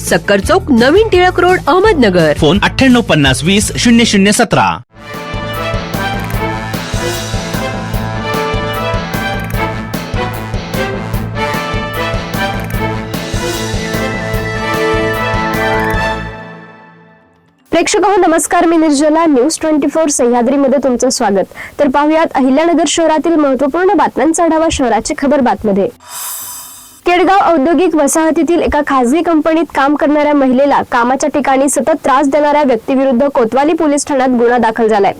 सक्कर चौक नवीन Tilak road Ahmednagar. Phone अठ्ठ्याण्णव पन्नास वीस शून्य शून्य सतरा. प्रेक्षक हो नमस्कार. मी निर्जला. न्यूज ट्वेंटी फोर सह्याद्रीमध्ये तुमचं स्वागत. तर पाहुयात अहिल्यानगर शहरातील महत्त्वपूर्ण बातम्यांचा आढावा शहराची खबर बातमध्ये. केडगाव औद्योगिक वसाहतीतील एका खासगी कंपनीत काम करणाऱ्या महिलेला कामाच्या ठिकाणी सतत त्रास देणाऱ्या व्यक्तीविरुद्ध कोतवाली पोलीस ठाण्यात गुन्हा दाखल झालाय.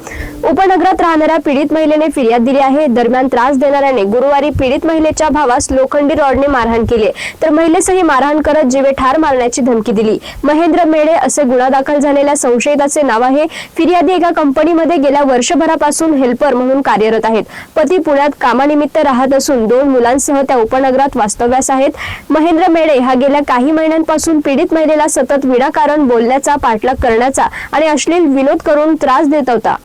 उपनगरात राहणाऱ्या पीडित महिलेने फिर्याद दिली आहे. दरम्यान त्रास देणाऱ्याने गुरुवारी पीडित महिलेच्या भावास लोखंडी रॉडने मारहाण केली. तर महिलेसही मारहाण करत जीवे ठार मारण्याची धमकी दिली. महेंद्र मेढे असे गुन्हा दाखल झालेल्या संशयिताचे नाव आहे. फिर्यादी एका कंपनीमध्ये गेल्या वर्षभरापासून हेल्पर म्हणून कार्यरत आहेत. पती पुण्यात कामानिमित्त राहत असून दोन मुलांसह त्या उपनगरात वास्तव्यास आहेत. महेंद्र मेडे हा गेल्या काही महिन्यांपासून पीडित महिलेला सतत विनाकारण बोलण्याचा पाठलाग करण्याचा आणि अश्लील विनोद करून त्रास देत होता.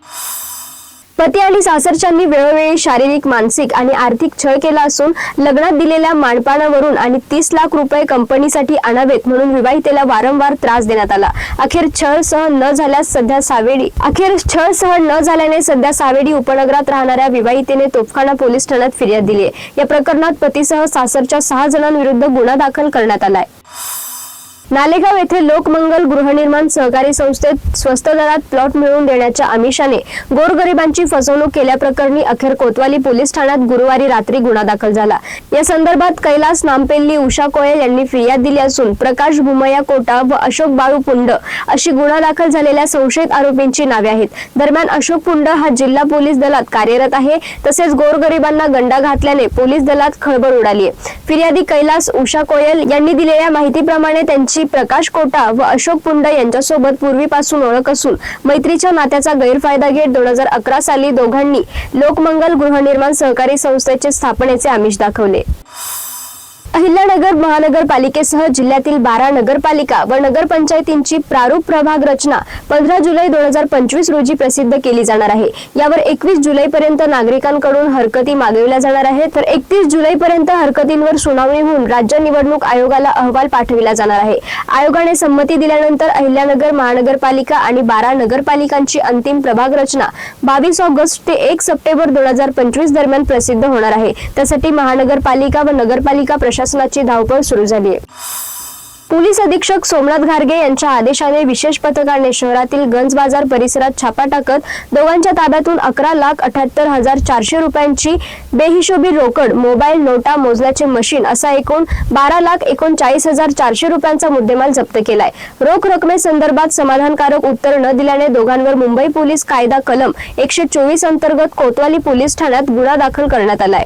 पती आणि सासरच्यांनी वेळोवेळी शारीरिक मानसिक आणि आर्थिक छळ केला असून लग्नात दिलेल्या मानपानावरून आणि तीस लाख रुपये कंपनीसाठी आणावेत म्हणून विवाहितेला वारंवार त्रास देण्यात आला. अखेर छळ सह न झाल्यास सध्या सावेडी अखेर छळ सह न झाल्याने सध्या सावेडी उपनगरात राहणाऱ्या विवाहितेने तोफखाना पोलीस ठाण्यात फिर्याद दिली आहे या प्रकरणात पतीसह सासरच्या सहा जणांविरुद्ध गुन्हा दाखल करण्यात आलाय. नालेगाव येथे लोकमंगल गृहनिर्माण सहकारी संस्थेत स्वस्त दरात प्लॉट मिळवून देण्याच्या आमिषाने गोरगरिबांची फसवणूक केल्याप्रकरणी अखेर कोतवाली पोलीस ठाण्यात गुरुवारी रात्री गुन्हा दाखल झाला. या संदर्भात कैलास नामपेल्ली उषा कोयल यांनी फिर्याद दिली असून प्रकाश भुमया कोटा व अशोक बाळू पुंड अशी गुन्हा दाखल झालेल्या संशयित आरोपींची नावे आहेत. दरम्यान अशोक पुंड हा जिल्हा पोलीस दलात कार्यरत आहे. तसेच गोरगरिबांना गंडा घातल्याने पोलीस दलात खळबळ उडाली फिर्यादी कैलास उषा कोयल यांनी दिलेल्या माहितीप्रमाणे त्यांची प्रकाश कोटा व अशोक पुंड यांच्यासोबत पूर्वीपासून ओळख असून मैत्रीच्या नात्याचा गैरफायदा घेत दोन हजार अकरा साली दोघांनी लोकमंगल गृहनिर्माण सहकारी संस्थेचे स्थापनेचे आमिष दाखवले. अहिल्यानगर महानगरपालिकेसह जिल्ह्यातील बारा नगरपालिका व नगरपंचायतींची प्रारूप प्रभाग रचना पंधरा जुलै दोन हजार पंचवीस रोजी प्रसिद्ध केली जाणार आहे. यावर एकवीस जुलैपर्यंत नागरिकांकडून हरकती मागविल्या जाणार आहेत. तर एकतीस जुलैपर्यंत हरकतींवर सुनावणी होऊन राज्य निवडणूक आयोगाला अहवाल पाठविला जाणार आहे. आयोगाने संमती दिल्यानंतर अहिल्यानगर महानगरपालिका आणि बारा नगरपालिकांची अंतिम प्रभाग रचना बावीस ऑगस्ट ते एक सप्टेंबर दोन हजार पंचवीस दरम्यान प्रसिद्ध होणार आहे. त्यासाठी महानगरपालिका व नगरपालिका प्रशासनाची धावपळ सुरू झाली. आहे पोलीस अधीक्षक सोमनाथ घारगे यांच्या आदेशाने विशेष पथकाने शहरातील गंज बाजार परिसरात छापा टाकत दोघांच्या ताब्यातून अकरा लाख अठ्याहत्तर हजार चारशे रुपयांची बेहिशोबी रोकड मोबाईल नोटा मोजण्याचे मशीन असा एकूण बारा लाख एकोणचाळीस हजार चारशे रुपयांचा मुद्देमाल जप्त केलाय. रोख रकमेसंदर्भात समाधानकारक उत्तर न दिल्याने दोघांवर मुंबई पोलीस कायदा कलम एकशे चोवीस अंतर्गत कोतवाली पोलीस ठाण्यात गुन्हा दाखल करण्यात आलाय.